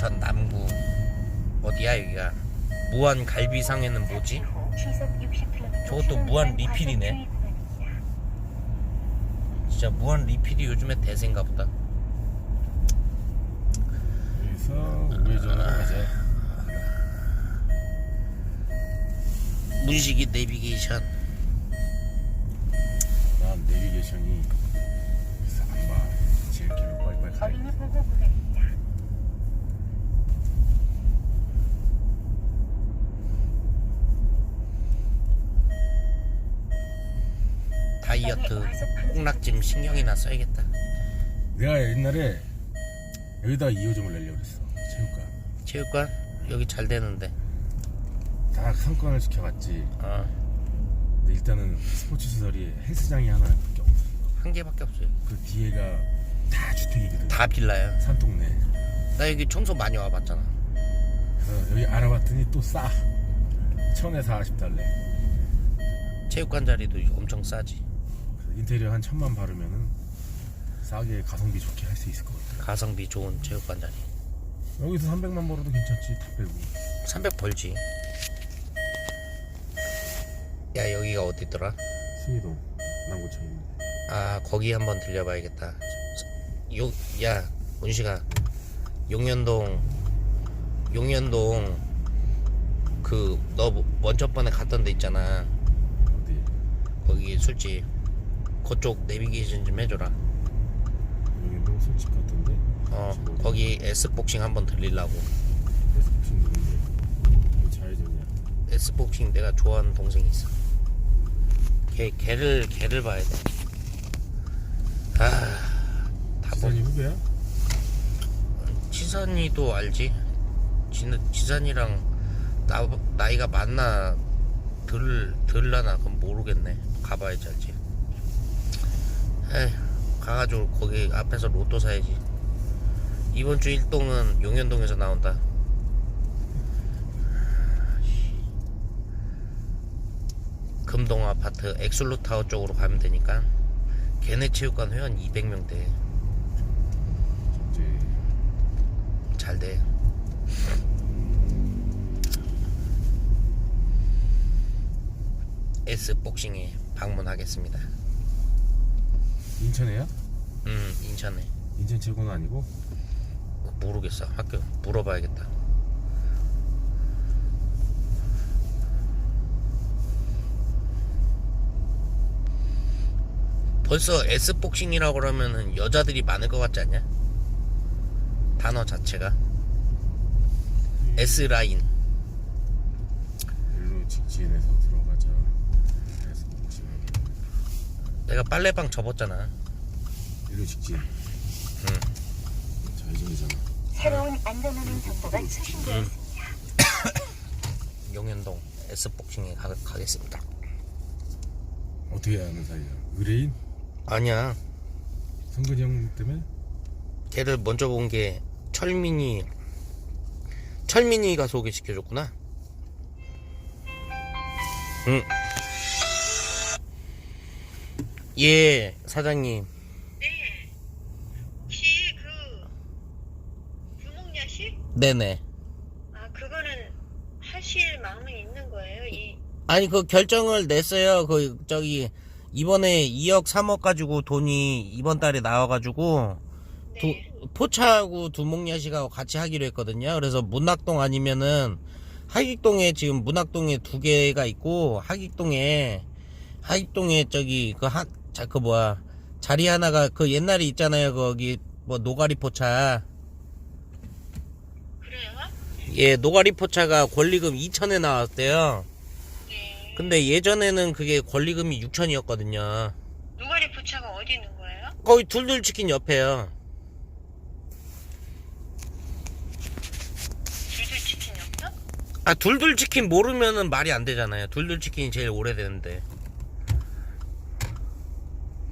인천 남구 어디야 여기가 무한 갈비상에는 뭐지? 저것도 무한 리필이네. 진짜 무한 리필이 요즘에 대세인가 보다. 여기서 우회전으로 가자. 문식이 내비게이션. 난 내비게이션이 봐. 제일 빨리빨리 가. 어린이 보호구역 다. 다이어트 폭락짐 신경이나 써야겠다. 내가 옛날에 여기다 2호점을 내려고 그랬어. 체육관. 체육관 여기 잘 되는데. 다 상권을 지켜갔지. 어, 근데 일단은 스포츠 시설이 헬스장이 하나밖에 없어. 한 개밖에 없어요. 그 뒤에가 다 주택이거든. 다 빌라야. 산동네. 나 여기 청소 많이 와봤잖아. 그래서 여기 알아봤더니 또 싸. 천에 40달래. 체육관 자리도 엄청 싸지. 인테리어 한 천만 바르면은 싸게 가성비 좋게 할 수 있을 것 같아. 가성비 좋은 체육관 자리. 여기서 300만 벌어도 괜찮지. 다 빼고. 300 벌지. 야 여기가 어디더라? 승희동 남구청. 아 거기 한번 들려봐야겠다. 요, 야 문식아 용현동 용현동 그 너 먼저 번에 갔던 데 있잖아. 어디? 거기 술집 그쪽 내비게이션 좀 해줘라. 여기 술집 같은데. 어 거기 S복싱 한번 들리려고. 에스쿠션 누군데? 왜 좌회전이야? S복싱 내가 좋아하는 동생이 있어. 걔 걔를 걔를 봐야 돼. 아, 다 보. 지산이 후배야? 지산이도 알지? 지, 지산이랑 나, 나이가 맞나 들 들라나 그건 모르겠네. 가봐야지 알지. 에이, 가가지고 거기 앞에서 로또 사야지. 이번 주 일동은 용현동에서 나온다. 금동 아파트 엑슬로타워 쪽으로 가면 되니까 걔네 체육관 회원 200명 돼. 이제 잘 돼. S 복싱에 방문하겠습니다. 인천에야? 음, 인천에. 인천 최고는 아니고? 모르겠어. 학교 물어봐야겠다. 벌써 S 복싱이라고 그러면은 여자들이 많을 것 같지 않냐? 단어 자체가 S 라인. 일로 직진해서 지금 내가 빨래방 접었잖아. 일로 직진. 응. 좌회전이잖아. 새로운 안전운행 정보가 수신되었습니다. 용현동 S 복싱에 가, 가겠습니다. 어떻게 아는 사이야? 의뢰인? 아니야. 성근이 형 때문에? 걔를 먼저 본 게 철민이 철민이가 소개시켜줬구나. 응. 예, 사장님. 네. 혹시 그 씨? 네네. 아 그거는 하실 마음은 있는 거예요? 이 아니 그 결정을 냈어요. 그 저기 이번에 2억 3억 가지고 돈이 이번 달에 나와가지고 두, 네. 포차하고 두목야시가 같이 하기로 했거든요. 그래서 문학동 아니면은 하익동에 지금 문학동에 두 개가 있고 하익동에 하익동에 저기 그 한 자 그 뭐야 자리 하나가 그 옛날에 있잖아요. 거기 뭐 노가리 포차 그래요? 예 노가리 포차가 권리금 2천에 나왔대요. 네. 근데 예전에는 그게 권리금이 6천이었거든요. 노가리 포차가 어디 있는 거예요? 거기 둘둘 치킨 옆에요. 줄줄 치킨 옆요? 아 둘둘 치킨 모르면은 말이 안 되잖아요. 둘둘 치킨이 제일 오래되는데.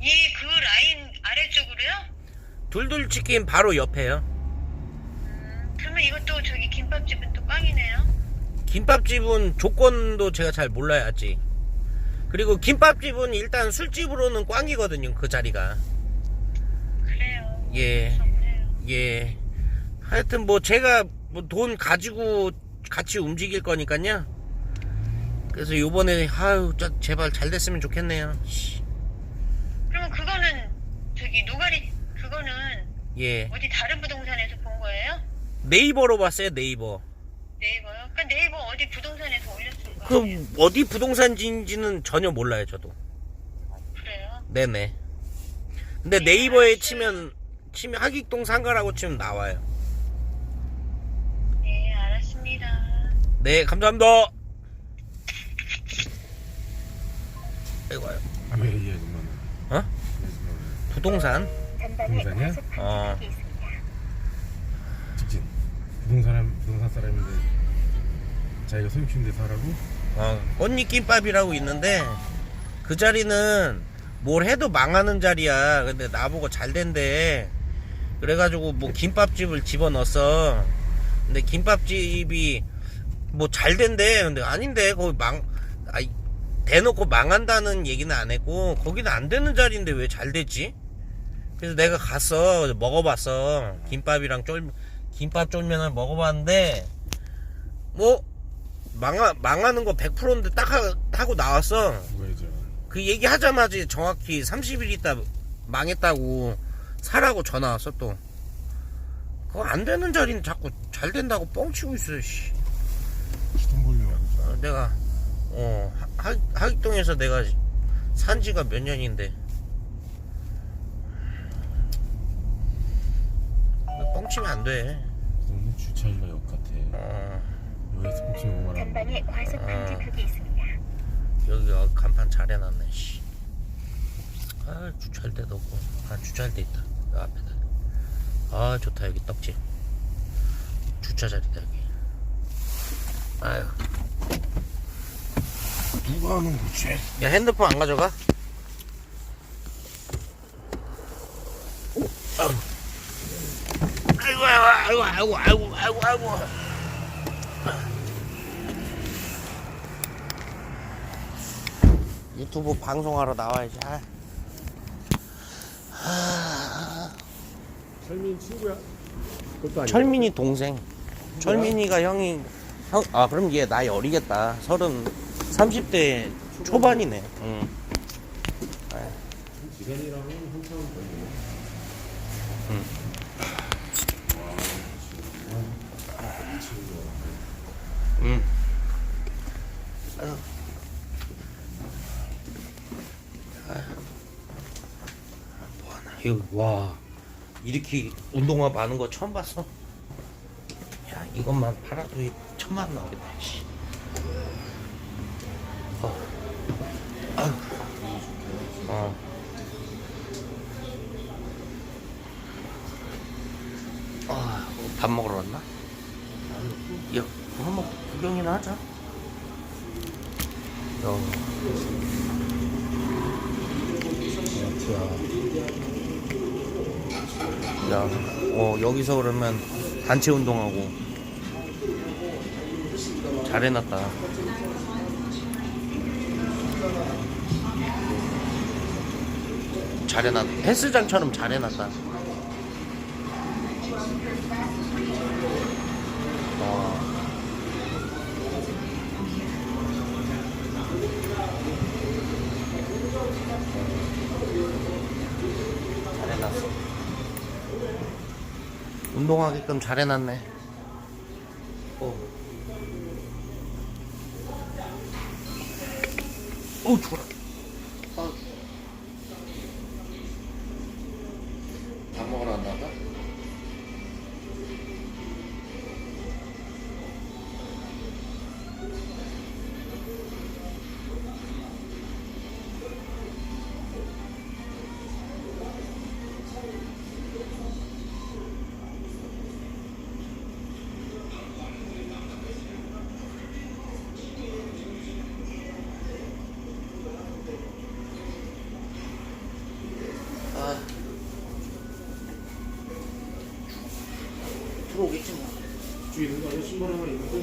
이그 라인 아래쪽으로요? 둘둘 치킨 바로 옆에요. 음, 그러면 이것도 저기 김밥집은 또 꽝이네요. 김밥집은 조건도 제가 잘 몰라야지. 그리고 김밥집은 일단 술집으로는 꽝이거든요. 그 자리가. 그래요. 예. 무섭네요. 예. 하여튼 뭐 제가 뭐 돈 가지고 같이 움직일 거니까요. 그래서 요번에 아유 저 제발 잘 됐으면 좋겠네요. 씨. 저기 노가리 그거는 예. 어디 다른 부동산에서 본 거예요? 네이버로 봤어요 네이버. 네이버요? 그 네이버 어디 부동산에서 올렸을 그 거예요? 어디 부동산인지는 전혀 몰라요 저도. 그래요? 네네. 근데 네이버에 치면 치면 하객동 상가라고 치면 나와요. 네, 알았습니다. 네 감사합니다. 아이고요. 왜 이게 그러면? 어? 왜 그러면? 부동산. 부동산이야? 어. 직진. 부동산 부동산 사람인데 자기가 소유주인데 사라고? 어, 꽃잎 김밥이라고 있는데 그 자리는 뭘 해도 망하는 자리야. 근데 나보고 잘 된대. 그래가지고 뭐 김밥집을 집어넣었어. 근데 김밥집이 뭐 잘 된대. 근데 아닌데 거기 망 아이 대놓고 망한다는 얘기는 안 했고 거기는 안 되는 자리인데 왜 잘 되지? 그래서 내가 갔어 먹어봤어 김밥이랑 쫄 김밥 쫄면을 먹어봤는데 뭐 망하, 망하는 거 100%인데 딱 하, 하고 나왔어. 뭐야죠? 그 얘기 하자마자 정확히 30일 있다 망했다고 사라고 전화 왔어 또. 그거 안 되는 자리는 자꾸 잘 된다고 뻥치고 있어, 씨. 시동 보려고. 어, 내가, 어, 하, 하익동에서 내가 산 지가 몇 년인데. 뻥치면 안 돼. 너무 주차하기가 역 같아. 어, 여기서 혹시 뭐말하는 전방에 과속 방지턱이 있습니다. 여기 어, 간판 잘 해놨네, 씨. 아, 주차할 데도 없고. 아, 주차할 데 있다. 여 앞에다. 아, 좋다, 여기 떡집. 주차 자리다, 여기. 아유. 누가 하는 거지? 야, 핸드폰 안 가져가? 아유. 아이고, 아이고, 아이고, 아이고, 아이고. 유튜브 방송하러 나와야지. 아. 철민 친구야? 그것도 아니야. 철민이 동생. 철민이가 형이 형, 아 그럼 얘 나이 어리겠다. 서른 30대 초반이네. 응. 지간이랑은 한참 걸리네. 응. 아유. 아유. 뭐하나 와 이렇게 운동화 많은 거 처음 봤어. 야 이것만 팔아도 이 천만 원 나오겠다. 씨. 어. 아유. 어. 아, 밥 먹으러 왔나? 야, 한번 구경이나 하자. 야, 야, 어, 여기서 그러면 단체 운동하고 잘 해놨다. 잘 해놨, 헬스장처럼 잘 해놨다. 어. 잘 해놨어. 운동하게끔 잘 해놨네. 어. 어, 좋아.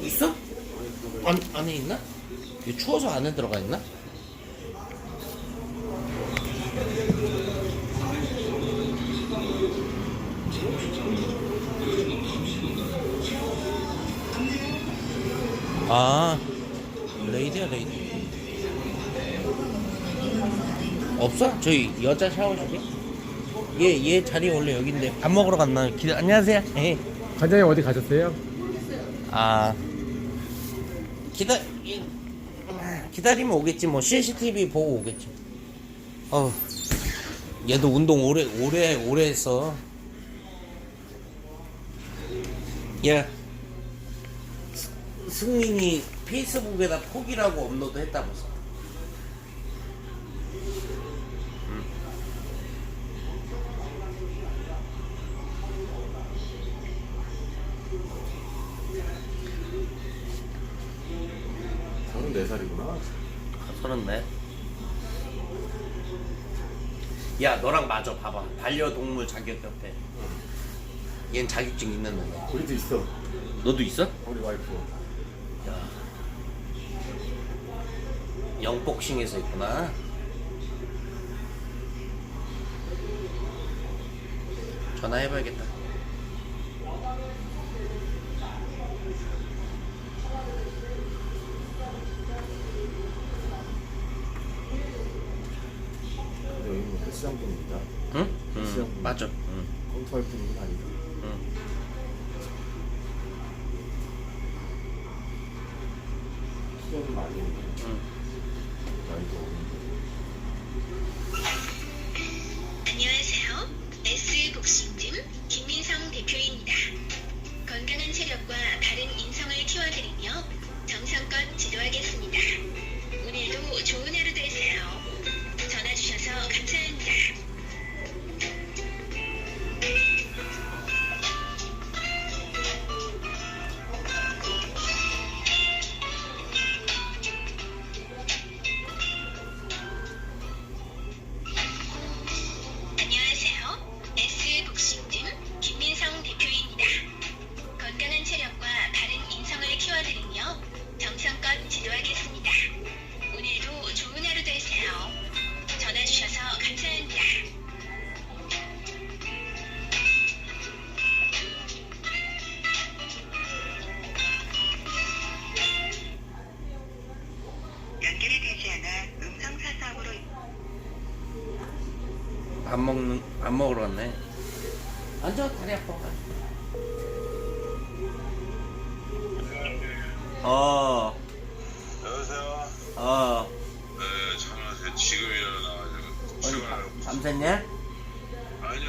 있어? 안, 안에 있나? 이거 추워서 안에 들어가 있나? 아 레이드야 레이드 없어? 저희 여자 샤워실이? 얘, 얘 자리 원래 여긴데 밥 먹으러 갔나? 기다 안녕하세요 예. 관장님 어디 가셨어요? 아 기다 이- 기다리면 오겠지. 뭐 CCTV 보고 오겠지. 어 얘도 운동 오래 오래 오래 했어. 야 스- 승민이 페이스북에다 포기라고 업로드 했다면서 저는 4살이구나. 서른네 야 너랑 맞아 봐봐 반려동물 자격협회 얜 자격증 있는 애네 우리도 있어. 너도 있어? 우리 와이프. 야 영복싱에서 있구나 전화해봐야겠다 근데 여기는 뭐 헬스장분입니다. 응? 있어. 응 맞아 응. 검토할 분은 아니다. 응. 수업은 많이 했는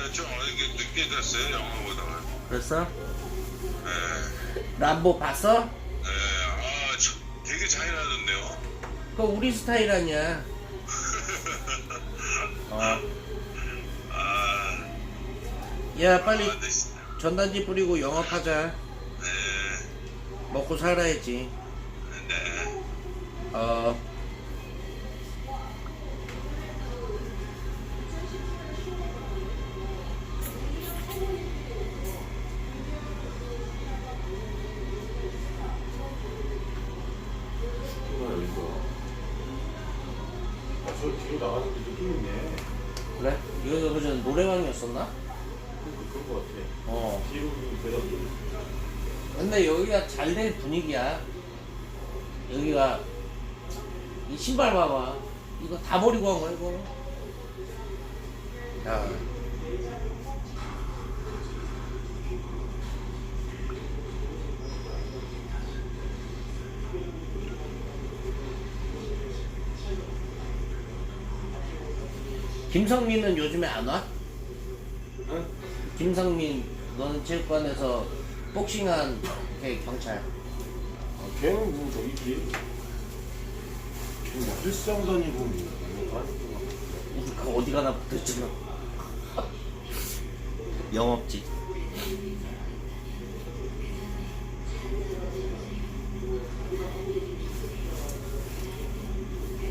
아니요, 좀 어저께 늦게 잤어요, 영화 보다가. 그랬어? 네. 람보 봤어? 네, 아, 저, 되게 잔인하던데요? 그거 우리 스타일 아니야 어, 아, 야 빨리 아, 네, 시- 전단지 뿌리고 영업하자 네, 먹고 살아야지 네. 어 그래? 이거 그전 노래방이었었나? 그- 그런 거 같아. 어. 근데 여기가 잘 될 분위기야. 여기가 이 신발 봐봐. 이거 다 버리고 한 거야 이거. 야. 김성민은 요즘에 안 와? 응? 김성민 너는 체육관에서 복싱한 걔 경찰 아, 걔는 뭐 저기지. 걔는 뭐 헬스장 다니고 뭐. 우리 그 어디 가나 붙었잖아 영업지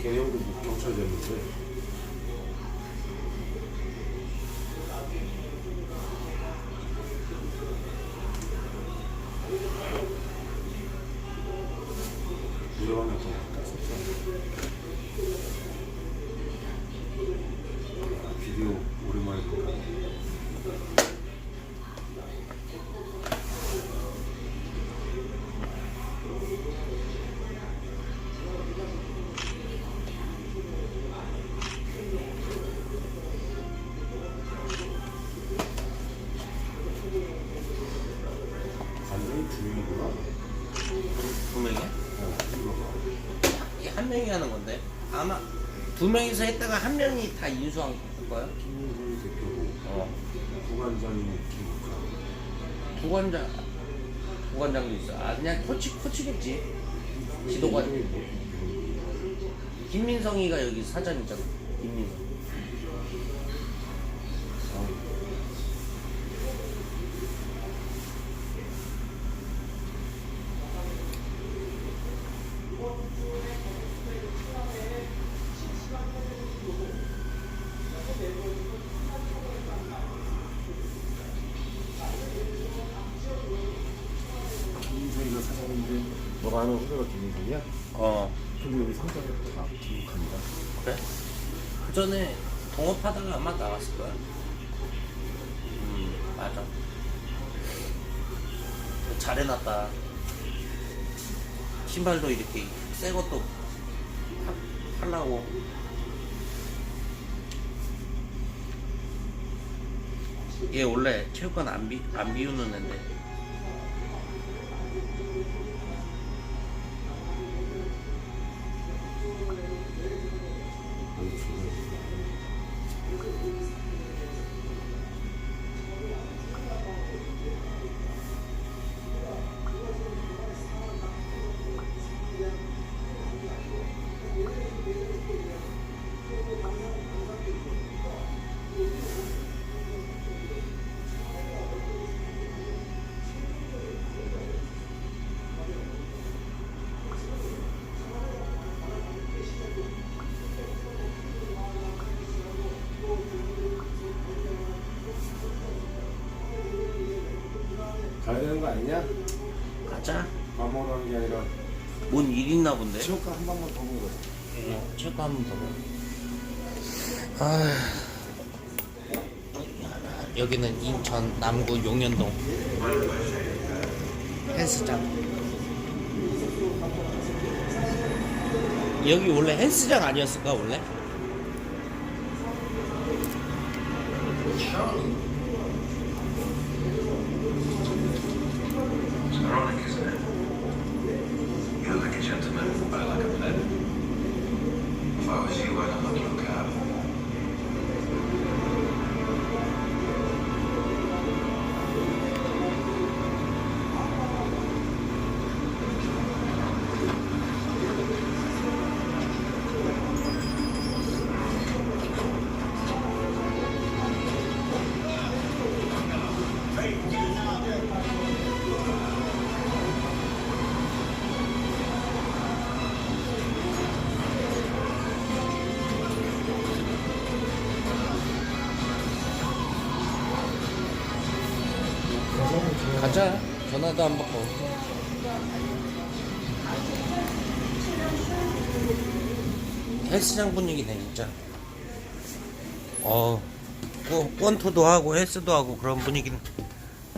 걔네 형도 뭐 경찰 됐는데. 하는 건데 아마 두 명이서 했다가 한 명이 다 인수한 거야? 김민성 대표고 어. 부관장이 김국하. 부관장 부관장도 있어. 아 그냥 코치 코치겠지. 지도관. 김민성이가 여기 사장이잖아. 김민성. 너가 아는 후배가? 어. 근데 여기 상장에. 그래? 그 전에 동업하다가 아마 나왔을 거야. 음 맞아. 잘해놨다. 신발도 이렇게 새 것도 파- 팔라고. 얘 원래 체육관 안, 비, 안 비우는 애인데 가야 되는 거 아니냐? 가자. 밥 먹으러 가는 게 아니라 뭔 일 있나 본데? 체육관 한 번만 더 보고 가자. 어, 체육 한번 더 봐. 아, 여기는 인천 남구 용현동 헬스장. 여기 원래 헬스장 아니었을까 원래? 가자. 전화도 안 받고. 헬스장 분위기네 진짜. 어, 권- 권투도 하고 헬스도 하고 그런 분위기는.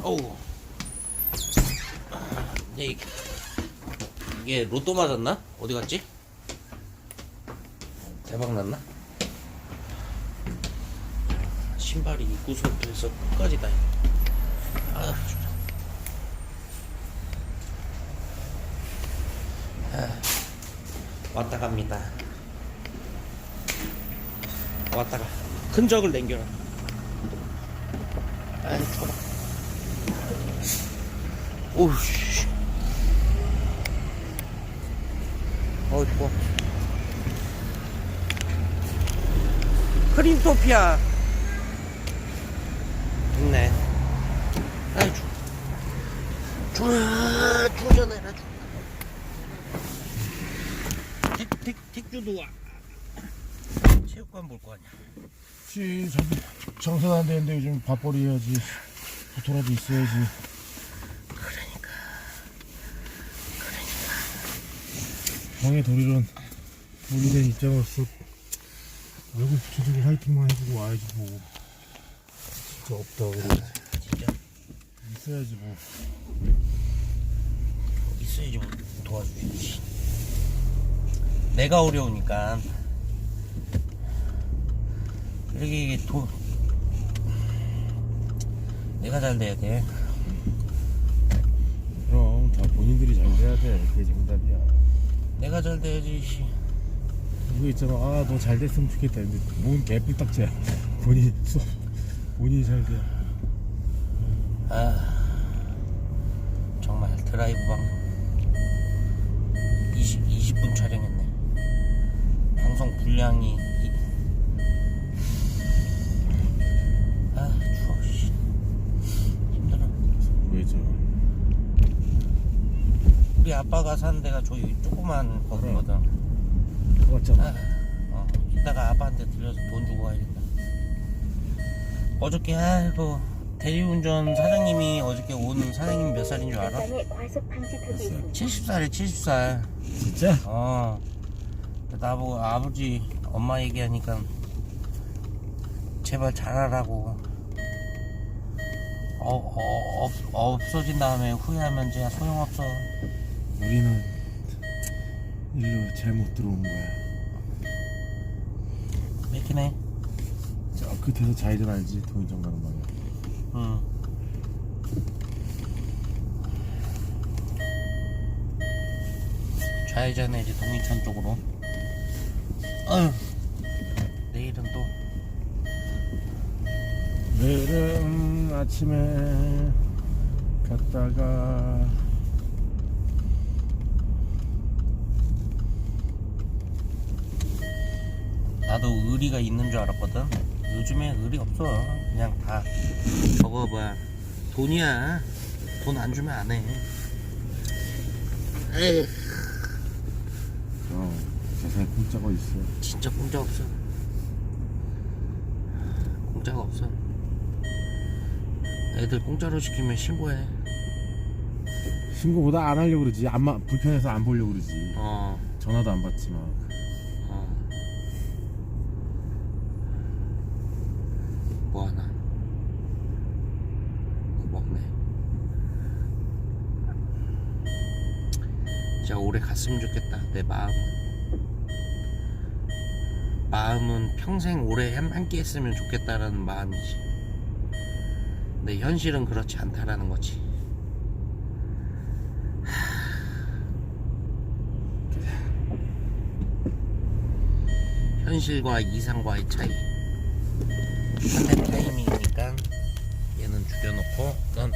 어우. 아, 근데 이게, 로또 맞았나? 어디 갔지? 대박 났나? 신발이 입구서부터 해서 끝까지 다. 있네. 아, 진짜. 아, 왔다 갑니다. 왔다가 흔적을 남겨라. 아이, 더워. 오우씨. 어, 좋아. 크림토피아. 있네. 아이, 좋아. 좋아, 조전해라, 좋아. 택, 택, 택주도 와. 체육관 볼 거 아니야. 혹시 저기 정선 안 되는데 요즘 밥벌이 해야지. 부토라도 있어야지. 그러니까. 방에 도리는 우리된 입장으로서 얼굴 붙여주고 화이팅만 해주고 와야지 뭐. 진짜 없다 그래. 진짜 있어야지 뭐. 있어야지 뭐 도와주겠지. 내가 어려우니까. 이렇게 이게 도 내가 잘 돼야 돼. 그럼 돼. 그게 정답이야. 내가 잘 돼야지 씨. 이거 있잖아. 아, 너 잘 됐으면 좋겠다. 근데 뭔 개뿔딱지야. 본인 수 본인이 잘 돼. 아 정말 드라이브 방송 분량이 이- 아 추워 씨 힘들어 왜죠? 우리 아빠가 사는 데가 저기 조그만 거기거든 그거 같잖아. 아, 어, 이따가 아빠한테 들려서 돈 주고 가야겠다 어저께 아이고 대리운전 사장님이 어저께 온 사장님 몇 살인 줄 알아? 과속 방지 턱이 있습니다. 70살에 70살 진짜? 어 나보고 아버지 엄마 얘기하니까 제발 잘하라고 어, 어, 없, 없어진 다음에 후회하면 진짜 소용없어 우리는 일로 잘못 들어온 거야. 맥히네 저 끝에서 좌회전 알지? 동인정 가는 방향. 응 좌회전해야지 동인천 쪽으로 내일은 또 내일은 아침에 갔다가 나도 의리가 있는 줄 알았거든. 요즘에 의리 없어. 그냥 다 저거 뭐야 돈이야. 돈 안 주면 안 해. 에이, 어, 세상에 공짜가 있어. 진짜 공짜 없어. 공짜가 없어. 애들 공짜로 시키면 신고해. 신고보다 안 하려고 그러지. 안 마, 불편해서 안 보려고 그러지. 어, 전화도 안 받지 막. 어. 뭐 하나? 뭐 먹네. 진짜 오래 갔으면 좋겠다. 내 마음은. 마음은 평생 오래 함- 함께 했으면 좋겠다라는 마음이지. 근데 현실은 그렇지 않다라는 거지. 현실과 이상과의 차이. 한대 타이밍이니까 얘는 죽여놓고 넌